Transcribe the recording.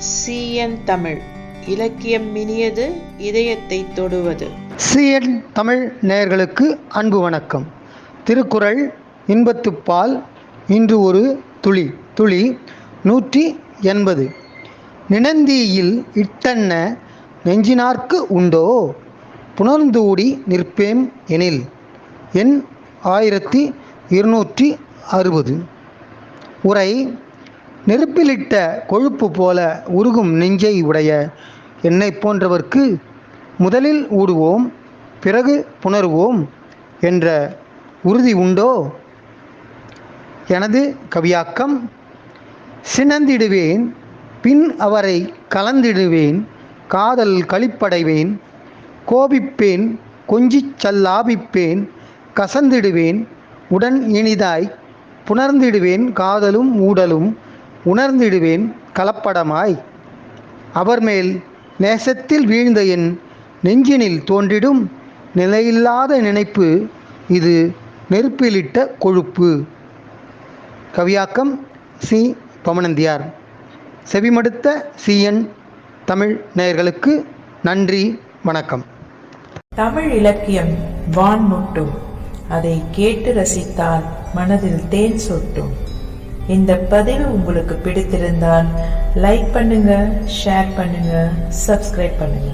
CN Tamil. இலக்கியம் மினியது இதயத்தை தொடுவது. CN Tamil நேயர்களுக்கு அன்பு வணக்கம். திருக்குறள் இன்பத்துப்பால் இன்று ஒரு துளி துளி நூற்றி எண்பது. நினந்தியில் இட்டன்ன நெஞ்சினார்க்கு உண்டோ? புணர்ந்தூடி நிற்பேம் எனில் எண் ஆயிரத்தி இருநூற்றி அறுபது. உரை நெருப்பிலிட்ட கொழுப்பு போல உருகும் நெஞ்சை உடைய என்னை போன்றவர்க்கு முதலில் ஊடுவோம் பிறகு புணர்வோம் என்ற உறுதி உண்டோ? எனது கவியாக்கம் சினந்திடுவேன் பின் அவரை கலந்திடுவேன் காதல் களிப்படைவேன் கோபிப்பேன் கொஞ்சிச் சல்லாபிப்பேன் கசந்திடுவேன் உடன் இனிதாய் புணர்ந்திடுவேன் காதலும் ஊடலும் உணர்ந்திடுவேன் கலப்படமாய். அவர் மேல் நேசத்தில் வீழ்ந்த என் நெஞ்சினில் தோன்றிடும் நிலையில்லாத நினைப்பு இது நெருப்பிலிட்ட கொழுப்பு. கவியாக்கம் சி. பமனந்தியார். செவிமடுத்த சிஎன் தமிழ் நேயர்களுக்கு நன்றி வணக்கம். தமிழ் இலக்கியம் வான் முட்டும் அதை கேட்டு ரசித்தால் மனதில் தேன் சொட்டும். இந்த பதிவு உங்களுக்கு பிடித்திருந்தால் லைக் பண்ணுங்க ஷேர் பண்ணுங்க சப்ஸ்கிரைப் பண்ணுங்க.